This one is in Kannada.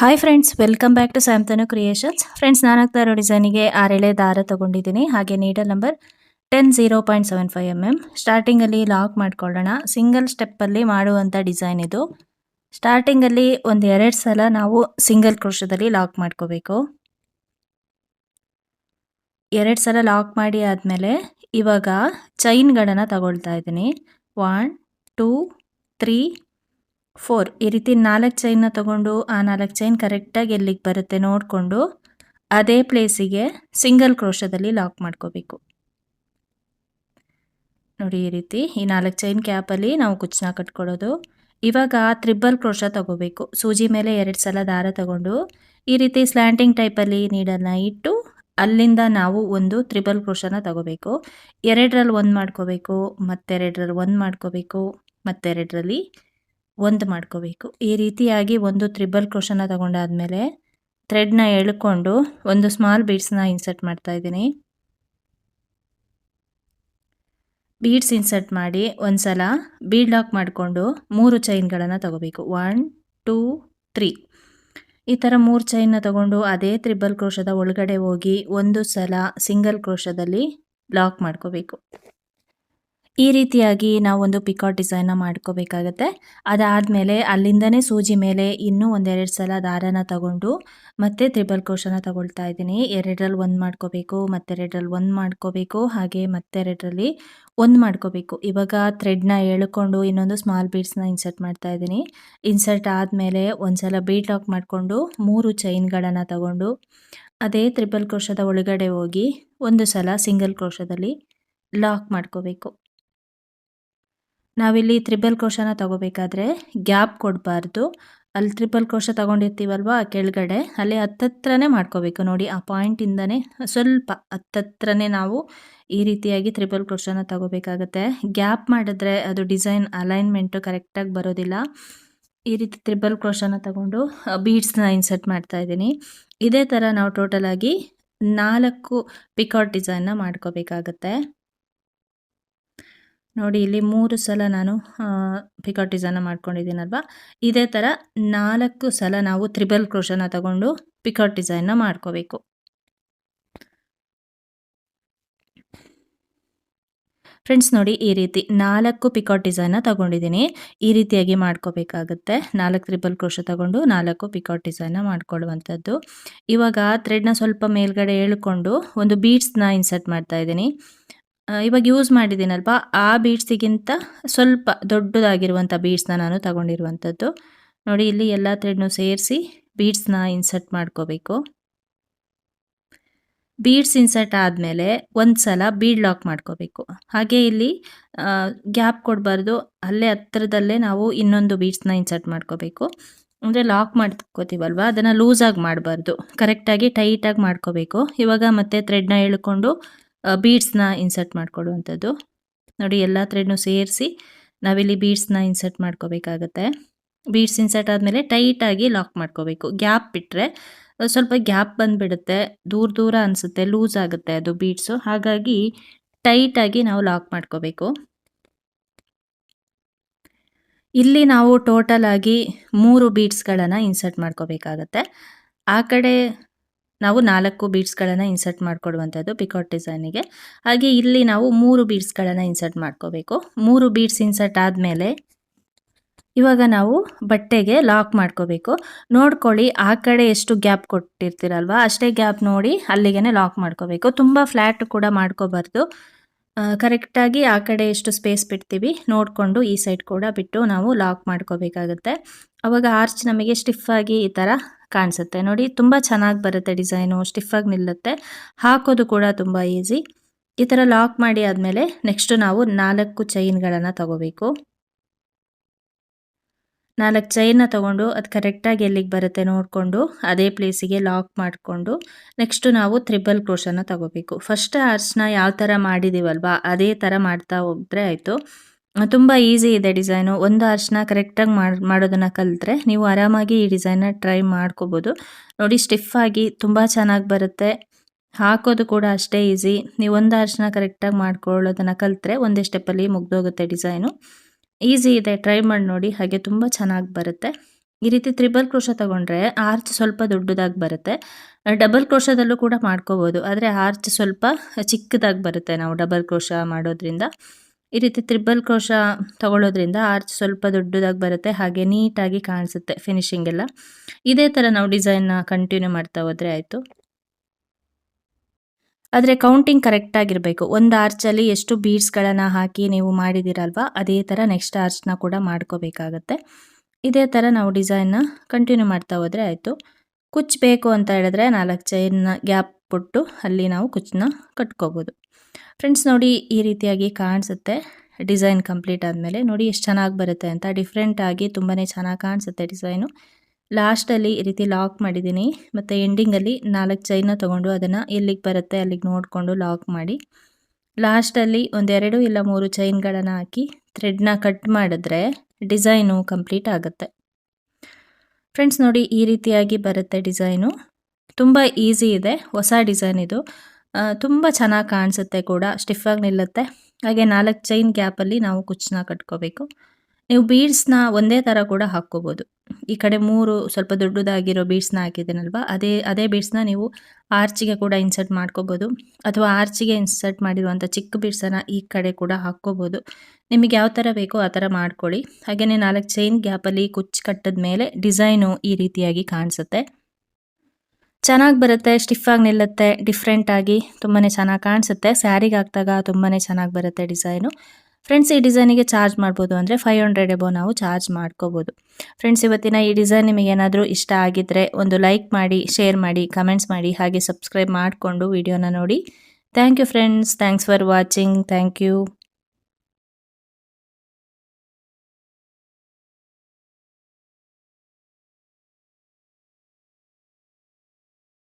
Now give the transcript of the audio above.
Hi friends welcome back to ಸ್ಯಾಮ್ತನು creations friends ನಾನು ಇರೋ ಡಿಸೈನಿಗೆ ಆರೆಳೆ ದಾರ ತೊಗೊಂಡಿದ್ದೀನಿ. ಹಾಗೆ needle number ten zero point seven five M M ಸ್ಟಾರ್ಟಿಂಗಲ್ಲಿ ಲಾಕ್ ಮಾಡ್ಕೊಳ್ಳೋಣ. ಸಿಂಗಲ್ ಸ್ಟೆಪ್ಪಲ್ಲಿ ಮಾಡುವಂಥ ಡಿಸೈನ್ ಇದು. ಸ್ಟಾರ್ಟಿಂಗಲ್ಲಿ ಒಂದು ಎರಡು ಸಲ ನಾವು ಸಿಂಗಲ್ ಕ್ರೋಶದಲ್ಲಿ ಲಾಕ್ ಮಾಡ್ಕೋಬೇಕು. ಎರಡು ಸಲ ಲಾಕ್ ಮಾಡಿ ಆದಮೇಲೆ ಇವಾಗ ಚೈನ್ಗಳನ್ನು ತಗೊಳ್ತಾ ಇದ್ದೀನಿ. ಒನ್ ಟೂ ತ್ರೀ ಫೋರ್ ಈ ರೀತಿ ನಾಲ್ಕು ಚೈನ್ನ ತಗೊಂಡು ಆ ನಾಲ್ಕು ಚೈನ್ ಕರೆಕ್ಟಾಗಿ ಎಲ್ಲಿಗೆ ಬರುತ್ತೆ ನೋಡಿಕೊಂಡು ಅದೇ ಪ್ಲೇಸಿಗೆ ಸಿಂಗಲ್ ಕ್ರೋಶದಲ್ಲಿ ಲಾಕ್ ಮಾಡ್ಕೋಬೇಕು. ನೋಡಿ, ಈ ರೀತಿ ಈ ನಾಲ್ಕು ಚೈನ್ ಕ್ಯಾಪಲ್ಲಿ ನಾವು ಕುಚ್ಚನ ಕಟ್ಕೊಳ್ಳೋದು. ಇವಾಗ ತ್ರಿಬಲ್ ಕ್ರೋಶ ತಗೋಬೇಕು. ಸೂಜಿ ಮೇಲೆ ಎರಡು ಸಲ ದಾರ ತಗೊಂಡು ಈ ರೀತಿ ಸ್ಲ್ಯಾಂಟಿಂಗ್ ಟೈಪಲ್ಲಿ ನೀಡನ್ನು ಇಟ್ಟು ಅಲ್ಲಿಂದ ನಾವು ಒಂದು ತ್ರಿಬಲ್ ಕ್ರೋಶನ ತಗೋಬೇಕು. ಎರಡರಲ್ಲಿ ಒಂದು ಮಾಡ್ಕೋಬೇಕು, ಮತ್ತೆರಡರಲ್ಲಿ ಒಂದು ಮಾಡ್ಕೋಬೇಕು, ಮತ್ತೆರಡರಲ್ಲಿ ಒಂದು ಮಾಡ್ಕೋಬೇಕು. ಈ ರೀತಿಯಾಗಿ ಒಂದು ತ್ರಿಬಲ್ ಕ್ರೋಶನ ತಗೊಂಡಾದ್ಮೇಲೆ ಥ್ರೆಡ್ನ ಎಳ್ಕೊಂಡು ಒಂದು ಸ್ಮಾಲ್ ಬೀಡ್ಸ್ನ ಇನ್ಸರ್ಟ್ ಮಾಡ್ತಾ ಇದ್ದೀನಿ. ಬೀಡ್ಸ್ ಇನ್ಸರ್ಟ್ ಮಾಡಿ ಒಂದು ಸಲ ಬೀಡ್ ಲಾಕ್ ಮಾಡಿಕೊಂಡು ಮೂರು ಚೈನ್ಗಳನ್ನು ತಗೋಬೇಕು. One, two, three. ಈ ಥರ ಮೂರು ಚೈನ್ನ ತಗೊಂಡು ಅದೇ ತ್ರಿಬಲ್ ಕ್ರೋಶದ ಒಳಗಡೆ ಹೋಗಿ ಒಂದು ಸಲ ಸಿಂಗಲ್ ಕ್ರೋಶದಲ್ಲಿ ಲಾಕ್ ಮಾಡ್ಕೋಬೇಕು. ಈ ರೀತಿಯಾಗಿ ನಾವು ಒಂದು ಪಿಕಾಟ್ ಡಿಸೈನ್ನ ಮಾಡ್ಕೋಬೇಕಾಗತ್ತೆ. ಅದಾದಮೇಲೆ ಅಲ್ಲಿಂದನೇ ಸೂಜಿ ಮೇಲೆ ಇನ್ನೂ ಒಂದೆರಡು ಸಲ ದಾರನ ತಗೊಂಡು ಮತ್ತೆ ತ್ರಿಬಲ್ ಕ್ರೋಶನ ತಗೊಳ್ತಾ ಇದ್ದೀನಿ. ಎರಡರಲ್ಲಿ ಒಂದು ಮಾಡ್ಕೋಬೇಕು, ಮತ್ತೆರಡರಲ್ಲಿ ಒಂದು ಮಾಡ್ಕೋಬೇಕು, ಹಾಗೆ ಮತ್ತೆರಡರಲ್ಲಿ ಒಂದು ಮಾಡ್ಕೋಬೇಕು. ಇವಾಗ ಥ್ರೆಡ್ನ ಎಳ್ಕೊಂಡು ಇನ್ನೊಂದು ಸ್ಮಾಲ್ ಬೀಡ್ಸ್ನ ಇನ್ಸರ್ಟ್ ಮಾಡ್ತಾ ಇದ್ದೀನಿ. ಇನ್ಸರ್ಟ್ ಆದಮೇಲೆ ಒಂದು ಸಲ ಬೀಟ್ ಲಾಕ್ ಮಾಡಿಕೊಂಡು ಮೂರು ಚೈನ್ಗಳನ್ನು ತಗೊಂಡು ಅದೇ ತ್ರಿಬಲ್ ಕ್ರೋಶದ ಒಳಗಡೆ ಹೋಗಿ ಒಂದು ಸಲ ಸಿಂಗಲ್ ಕ್ರೋಶದಲ್ಲಿ ಲಾಕ್ ಮಾಡ್ಕೋಬೇಕು. ನಾವಿಲ್ಲಿ ತ್ರಿಬಲ್ ಕ್ರೋಶನ ತಗೋಬೇಕಾದ್ರೆ ಗ್ಯಾಪ್ ಕೊಡಬಾರ್ದು. ಅಲ್ಲಿ ತ್ರಿಬಲ್ ಕ್ರೋಶ ತಗೊಂಡಿರ್ತೀವಲ್ವ ಕೆಳಗಡೆ, ಅಲ್ಲಿ ಹತ್ತತ್ರನೇ ಮಾಡ್ಕೋಬೇಕು. ನೋಡಿ, ಆ ಪಾಯಿಂಟಿಂದನೇ ಸ್ವಲ್ಪ ಹತ್ತತ್ರನೇ ನಾವು ಈ ರೀತಿಯಾಗಿ ತ್ರಿಬಲ್ ಕ್ರೋಶನ ತಗೋಬೇಕಾಗತ್ತೆ. ಗ್ಯಾಪ್ ಮಾಡಿದ್ರೆ ಅದು ಡಿಸೈನ್ ಅಲೈನ್ಮೆಂಟು ಕರೆಕ್ಟಾಗಿ ಬರೋದಿಲ್ಲ. ಈ ರೀತಿ ತ್ರಿಬಲ್ ಕ್ರೋಶನ ತಗೊಂಡು ಬೀಡ್ಸ್ನ ಇನ್ಸರ್ಟ್ ಮಾಡ್ತಾ ಇದ್ದೀನಿ. ಇದೇ ಥರ ನಾವು ಟೋಟಲಾಗಿ ನಾಲ್ಕು ಪಿಕೌಟ್ ಡಿಸೈನ್ನ ಮಾಡ್ಕೋಬೇಕಾಗತ್ತೆ. ನೋಡಿ, ಇಲ್ಲಿ ಮೂರು ಸಲ ನಾನು ಪಿಕಾಟ್ ಡಿಸೈನ್ ಮಾಡ್ಕೊಂಡಿದ್ದೀನಲ್ವ? ಇದೇ ಥರ ನಾಲ್ಕು ಸಲ ನಾವು ತ್ರಿಬಲ್ ಕ್ರೋಶನ ತಗೊಂಡು ಪಿಕಾಟ್ ಡಿಸೈನ್ನ ಮಾಡ್ಕೋಬೇಕು. ಫ್ರೆಂಡ್ಸ್ ನೋಡಿ, ಈ ರೀತಿ ನಾಲ್ಕು ಪಿಕಾಟ್ ಡಿಸೈನ್ನ ತಗೊಂಡಿದ್ದೀನಿ. ಈ ರೀತಿಯಾಗಿ ಮಾಡ್ಕೋಬೇಕಾಗುತ್ತೆ. ನಾಲ್ಕು ತ್ರಿಬಲ್ ಕ್ರೋಶ ತಗೊಂಡು ನಾಲ್ಕು ಪಿಕಾಟ್ ಡಿಸೈನ್ನ ಮಾಡ್ಕೊಳ್ಳುವಂಥದ್ದು. ಇವಾಗ ಥ್ರೆಡ್ನ ಸ್ವಲ್ಪ ಮೇಲ್ಗಡೆ ಎಳ್ಕೊಂಡು ಒಂದು ಬೀಡ್ಸ್ನ ಇನ್ಸರ್ಟ್ ಮಾಡ್ತಾ ಇದ್ದೀನಿ. ಇವಾಗ ಯೂಸ್ ಮಾಡಿದ್ದೀನಲ್ವ? ಆ ಬೀಡ್ಸಿಗಿಂತ ಸ್ವಲ್ಪ ದೊಡ್ಡದಾಗಿರುವಂಥ ಬೀಡ್ಸ್ನ ನಾನು ತಗೊಂಡಿರುವಂಥದ್ದು ನೋಡಿ, ಇಲ್ಲಿ ಎಲ್ಲ ಥ್ರೆಡ್ನು ಸೇರಿಸಿ ಬೀಡ್ಸ್ನ ಇನ್ಸರ್ಟ್ ಮಾಡ್ಕೋಬೇಕು. ಬೀಡ್ಸ್ ಇನ್ಸರ್ಟ್ ಆದಮೇಲೆ ಒಂದು ಸಲ ಬೀಡ್ ಲಾಕ್ ಮಾಡ್ಕೋಬೇಕು. ಹಾಗೆ ಇಲ್ಲಿ ಗ್ಯಾಪ್ ಕೊಡಬಾರ್ದು ಅಲ್ಲೇ ಹತ್ತಿರದಲ್ಲೇ ನಾವು ಇನ್ನೊಂದು ಬೀಡ್ಸ್ನ ಇನ್ಸರ್ಟ್ ಮಾಡ್ಕೋಬೇಕು. ಅಂದರೆ ಲಾಕ್ ಮಾಡ್ಕೋತೀವಲ್ವ? ಅದನ್ನು ಲೂಸಾಗಿ ಮಾಡಬಾರ್ದು. ಕರೆಕ್ಟಾಗಿ ಟೈಟಾಗಿ ಮಾಡ್ಕೋಬೇಕು. ಇವಾಗ ಮತ್ತೆ ಥ್ರೆಡ್ನ ಎಳ್ಕೊಂಡು ಬೀಡ್ಸ್ನ ಇನ್ಸರ್ಟ್ ಮಾಡ್ಕೊಳ್ಳುವಂಥದ್ದು ನೋಡಿ, ಎಲ್ಲ ಥ್ರೆಡ್ನು ಸೇರಿಸಿ ನಾವಿಲ್ಲಿ ಬೀಡ್ಸ್ನ ಇನ್ಸರ್ಟ್ ಮಾಡ್ಕೋಬೇಕಾಗತ್ತೆ. ಬೀಡ್ಸ್ ಇನ್ಸರ್ಟ್ ಆದಮೇಲೆ ಟೈಟಾಗಿ ಲಾಕ್ ಮಾಡ್ಕೋಬೇಕು. ಗ್ಯಾಪ್ ಬಿಟ್ಟರೆ ಸ್ವಲ್ಪ ಗ್ಯಾಪ್ ಬಂದುಬಿಡುತ್ತೆ. ದೂರ ದೂರ ಅನಿಸುತ್ತೆ ಲೂಸ್ ಆಗುತ್ತೆ ಅದು ಬೀಡ್ಸು ಹಾಗಾಗಿ ಟೈಟಾಗಿ ನಾವು ಲಾಕ್ ಮಾಡ್ಕೋಬೇಕು. ಇಲ್ಲಿ ನಾವು ಟೋಟಲ್ ಆಗಿ ಮೂರು ಬೀಡ್ಸ್ಗಳನ್ನು ಇನ್ಸರ್ಟ್ ಮಾಡ್ಕೋಬೇಕಾಗತ್ತೆ. ಆ ಕಡೆ ನಾವು ನಾಲ್ಕು ಬೀಡ್ಸ್ಗಳನ್ನು ಇನ್ಸರ್ಟ್ ಮಾಡಿಕೊಡುವಂಥದ್ದು ಪಿಕಾಟ್ ಡಿಸೈನಿಗೆ. ಹಾಗೆ ಇಲ್ಲಿ ನಾವು ಮೂರು ಬೀಡ್ಸ್ಗಳನ್ನು ಇನ್ಸರ್ಟ್ ಮಾಡ್ಕೋಬೇಕು. ಮೂರು ಬೀಡ್ಸ್ ಇನ್ಸರ್ಟ್ ಆದಮೇಲೆ ಇವಾಗ ನಾವು ಬಟ್ಟೆಗೆ ಲಾಕ್ ಮಾಡ್ಕೋಬೇಕು. ನೋಡ್ಕೊಳ್ಳಿ, ಆ ಕಡೆ ಎಷ್ಟು ಗ್ಯಾಪ್ ಕೊಟ್ಟಿರ್ತೀರಲ್ವ? ಅಷ್ಟೇ ಗ್ಯಾಪ್ ನೋಡಿ ಅಲ್ಲಿಗೆ ಲಾಕ್ ಮಾಡ್ಕೋಬೇಕು. ತುಂಬ ಫ್ಲ್ಯಾಟ್ ಕೂಡ ಮಾಡ್ಕೋಬಾರ್ದು. ಕರೆಕ್ಟಾಗಿ ಆ ಕಡೆ ಎಷ್ಟು ಸ್ಪೇಸ್ ಬಿಡ್ತೀವಿ ನೋಡಿಕೊಂಡು ಈ ಸೈಡ್ ಕೂಡ ಬಿಟ್ಟು ನಾವು ಲಾಕ್ ಮಾಡ್ಕೋಬೇಕಾಗುತ್ತೆ. ಅವಾಗ ಆರ್ಚ್ ನಮಗೆ ಸ್ಟಿಫಾಗಿ ಈ ಥರ ಕಾಣಿಸುತ್ತೆ. ನೋಡಿ, ತುಂಬ ಚೆನ್ನಾಗಿ ಬರುತ್ತೆ ಡಿಸೈನು ಸ್ಟಿಫಾಗಿ ನಿಲ್ಲುತ್ತೆ. ಹಾಕೋದು ಕೂಡ ತುಂಬ ಈಸಿ. ಈ ಥರ ಲಾಕ್ ಮಾಡಿ ಆದಮೇಲೆ ನೆಕ್ಸ್ಟ್ ನಾವು ನಾಲ್ಕು ಚೈನ್ಗಳನ್ನು ತಗೋಬೇಕು. ನಾಲ್ಕು ಚೈನ್ನ ತೊಗೊಂಡು ಅದು ಕರೆಕ್ಟಾಗಿ ಎಲ್ಲಿಗೆ ಬರುತ್ತೆ ನೋಡಿಕೊಂಡು ಅದೇ ಪ್ಲೇಸಿಗೆ ಲಾಕ್ ಮಾಡಿಕೊಂಡು ನೆಕ್ಸ್ಟು ನಾವು ತ್ರಿಬಲ್ ಕ್ರೋಶನ ತಗೋಬೇಕು. ಫಸ್ಟ್ ಆರ್ಟ್ಸ್ನ ಯಾವ ಥರ ಮಾಡಿದ್ದೀವಲ್ವಾ ಅದೇ ಥರ ಮಾಡ್ತಾ ಹೋದರೆ ಆಯಿತು. ತುಂಬ ಈಸಿ ಇದೆ ಡಿಸೈನು. ಒಂದು ಅರ್ಶನ ಕರೆಕ್ಟಾಗಿ ಮಾಡಿ ಮಾಡೋದನ್ನು ಕಲಿತ್ರೆ ನೀವು ಆರಾಮಾಗಿ ಈ ಡಿಸೈನ್ನ ಟ್ರೈ ಮಾಡ್ಕೋಬೋದು. ನೋಡಿ ಸ್ಟಿಫಾಗಿ ತುಂಬ ಚೆನ್ನಾಗಿ ಬರುತ್ತೆ. ಹಾಕೋದು ಕೂಡ ಅಷ್ಟೇ ಈಸಿ. ನೀವು ಒಂದು ಅರ್ಶನ ಕರೆಕ್ಟಾಗಿ ಮಾಡ್ಕೊಳ್ಳೋದನ್ನು ಕಲಿತ್ರೆ ಒಂದೇ ಸ್ಟೆಪ್ಪಲ್ಲಿ ಮುಗ್ದೋಗುತ್ತೆ ಡಿಸೈನು. ಈಸಿ ಇದೆ, ಟ್ರೈ ಮಾಡಿ ನೋಡಿ, ಹಾಗೆ ತುಂಬ ಚೆನ್ನಾಗಿ ಬರುತ್ತೆ. ಈ ರೀತಿ ತ್ರಿಬಲ್ ಕ್ರೋಶ ತಗೊಂಡ್ರೆ ಆರ್ಚ್ ಸ್ವಲ್ಪ ದೊಡ್ಡದಾಗಿ ಬರುತ್ತೆ. ಡಬಲ್ ಕ್ರೋಶದಲ್ಲೂ ಕೂಡ ಮಾಡ್ಕೋಬೋದು, ಆದರೆ ಆರ್ಚ್ ಸ್ವಲ್ಪ ಚಿಕ್ಕದಾಗಿ ಬರುತ್ತೆ ನಾವು ಡಬಲ್ ಕ್ರೋಶ ಮಾಡೋದ್ರಿಂದ. ಈ ರೀತಿ ತ್ರಿಬಲ್ ಕ್ರೋಶ ತಗೊಳ್ಳೋದ್ರಿಂದ ಆರ್ಚ್ ಸ್ವಲ್ಪ ದೊಡ್ಡದಾಗಿ ಬರುತ್ತೆ, ಹಾಗೆ ನೀಟಾಗಿ ಕಾಣಿಸುತ್ತೆ ಫಿನಿಶಿಂಗ್ ಎಲ್ಲ. ಇದೇ ಥರ ನಾವು ಡಿಸೈನ್ನ ಕಂಟಿನ್ಯೂ ಮಾಡ್ತಾ ಹೋದರೆ ಆಯಿತು. ಆದರೆ ಕೌಂಟಿಂಗ್ ಕರೆಕ್ಟಾಗಿರಬೇಕು ಒಂದು ಆರ್ಚಲ್ಲಿ ಎಷ್ಟು ಬೀಡ್ಸ್ಗಳನ್ನು ಹಾಕಿ ನೀವು ಮಾಡಿದ್ದೀರಲ್ವ ಅದೇ ಥರ ನೆಕ್ಸ್ಟ್ ಆರ್ಚ್ನ ಕೂಡ ಮಾಡ್ಕೋಬೇಕಾಗತ್ತೆ. ಇದೇ ಥರ ನಾವು ಡಿಸೈನ್ನ ಕಂಟಿನ್ಯೂ ಮಾಡ್ತಾ ಹೋದರೆ ಆಯಿತು. ಕುಚ್ ಬೇಕು ಅಂತ ಹೇಳಿದ್ರೆ ನಾಲ್ಕು ಚೈನ್ನ ಗ್ಯಾಪ್ ಬಿಟ್ಟು ಅಲ್ಲಿ ನಾವು ಕುಚ್ಚನ್ನ ಕಟ್ಕೋಬೋದು. ಫ್ರೆಂಡ್ಸ್ ನೋಡಿ ಈ ರೀತಿಯಾಗಿ ಕಾಣಿಸುತ್ತೆ ಡಿಸೈನ್ ಕಂಪ್ಲೀಟ್ ಆದಮೇಲೆ. ನೋಡಿ ಎಷ್ಟು ಚೆನ್ನಾಗಿ ಬರುತ್ತೆ ಅಂತ. ಡಿಫ್ರೆಂಟಾಗಿ ತುಂಬಾ ಚೆನ್ನಾಗಿ ಕಾಣಿಸುತ್ತೆ ಡಿಸೈನು ಲಾಸ್ಟಲ್ಲಿ ಈ ರೀತಿ ಲಾಕ್ ಮಾಡಿದ್ದೀನಿ. ಮತ್ತು ಎಂಡಿಂಗಲ್ಲಿ ನಾಲ್ಕು ಚೈನ ತೊಗೊಂಡು ಅದನ್ನು ಎಲ್ಲಿಗೆ ಬರುತ್ತೆ ಅಲ್ಲಿಗೆ ನೋಡಿಕೊಂಡು ಲಾಕ್ ಮಾಡಿ. ಲಾಸ್ಟಲ್ಲಿ ಒಂದೆರಡು ಇಲ್ಲ ಮೂರು ಚೈನ್ಗಳನ್ನು ಹಾಕಿ ಥ್ರೆಡ್ನ ಕಟ್ ಮಾಡಿದ್ರೆ ಡಿಸೈನು ಕಂಪ್ಲೀಟ್ ಆಗುತ್ತೆ. ಫ್ರೆಂಡ್ಸ್ ನೋಡಿ ಈ ರೀತಿಯಾಗಿ ಬರುತ್ತೆ ಡಿಸೈನು. ತುಂಬ ಈಸಿ ಇದೆ, ಹೊಸ ಡಿಸೈನ್ ಇದು. ತುಂಬ ಚೆನ್ನಾಗಿ ಕಾಣಿಸುತ್ತೆ ಕೂಡ ಸ್ಟಿಫಾಗಿ ನಿಲ್ಲುತ್ತೆ. ಹಾಗೆ ನಾಲ್ಕು ಚೈನ್ ಗ್ಯಾಪಲ್ಲಿ ನಾವು ಕುಚ್ಚನ್ನ ಕಟ್ಕೋಬೇಕು. ನೀವು ಬೀಡ್ಸ್ನ ಒಂದೇ ಥರ ಕೂಡ ಹಾಕ್ಕೋಬೋದು. ಈ ಕಡೆ ಮೂರು ಸ್ವಲ್ಪ ದೊಡ್ಡದಾಗಿರೋ ಬೀಡ್ಸ್ನ ಹಾಕಿದ್ದೀನಲ್ವ? ಅದೇ ಅದೇ ಬೀಡ್ಸ್ನ ನೀವು ಆರ್ಚಿಗೆ ಕೂಡ ಇನ್ಸರ್ಟ್ ಮಾಡ್ಕೋಬೋದು. ಅಥವಾ ಆರ್ಚಿಗೆ ಇನ್ಸರ್ಟ್ ಮಾಡಿರುವಂಥ ಚಿಕ್ಕ ಬೀಡ್ಸನ್ನು ಈ ಕಡೆ ಕೂಡ ಹಾಕ್ಕೋಬೋದು. ನಿಮಗೆ ಯಾವ ಥರ ಬೇಕೋ ಆ ಥರ ಮಾಡ್ಕೊಳ್ಳಿ. ಹಾಗೆಯೇ ನಾಲ್ಕು ಚೈನ್ ಗ್ಯಾಪಲ್ಲಿ ಕುಚ್ಚು ಕಟ್ಟಿದ ಮೇಲೆ ಡಿಸೈನು ಈ ರೀತಿಯಾಗಿ ಕಾಣಿಸುತ್ತೆ. ಚೆನ್ನಾಗಿ ಬರುತ್ತೆ ಸ್ಟಿಫಾಗಿ ನಿಲ್ಲುತ್ತೆ ಡಿಫ್ರೆಂಟಾಗಿ ತುಂಬಾ ಚೆನ್ನಾಗಿ ಕಾಣಿಸುತ್ತೆ. ಸ್ಯಾರಿಗೆ ಹಾಕಿದಾಗ ತುಂಬಾ ಚೆನ್ನಾಗಿ ಬರುತ್ತೆ ಡಿಸೈನು ಫ್ರೆಂಡ್ಸ್ ಈ ಡಿಸೈನಿಗೆ ಚಾರ್ಜ್ ಮಾಡ್ಬೋದು ಅಂದರೆ ಫೈವ್ ಹಂಡ್ರೆಡ್ ಎಬೋ ನಾವು ಚಾರ್ಜ್ ಮಾಡ್ಕೋಬೋದು. ಫ್ರೆಂಡ್ಸ್ ಇವತ್ತಿನ ಈ ಡಿಸೈನ್ ನಿಮಗೆ ಏನಾದರೂ ಇಷ್ಟ ಆಗಿದ್ದರೆ ಒಂದು ಲೈಕ್ ಮಾಡಿ ಶೇರ್ ಮಾಡಿ ಕಮೆಂಟ್ಸ್ ಮಾಡಿ, ಹಾಗೆ ಸಬ್ಸ್ಕ್ರೈಬ್ ಮಾಡಿಕೊಂಡು ವಿಡಿಯೋನ ನೋಡಿ. Thank you friends thanks for watching thank you